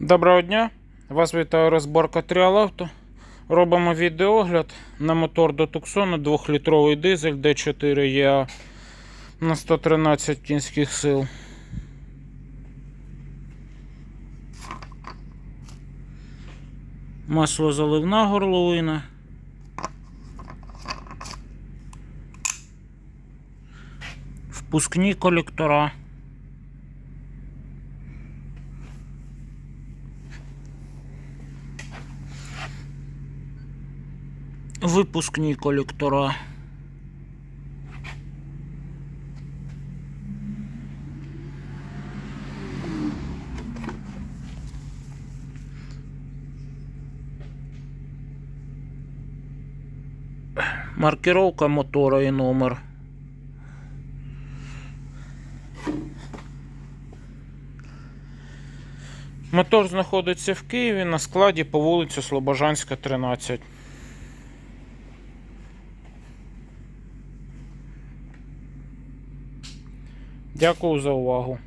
Доброго дня! Вас вітає розборка Тріалавто. Робимо відеогляд на мотор до Туксона 2-літровий дизель D4 EA на 113 кінських сил. Масло заливна горловина. Впускні колектора. Випускні колектора. Маркировка мотора і номер. Мотор знаходиться в Києві на складі по вулиці Слобожанська, 13. Дякую за увагу.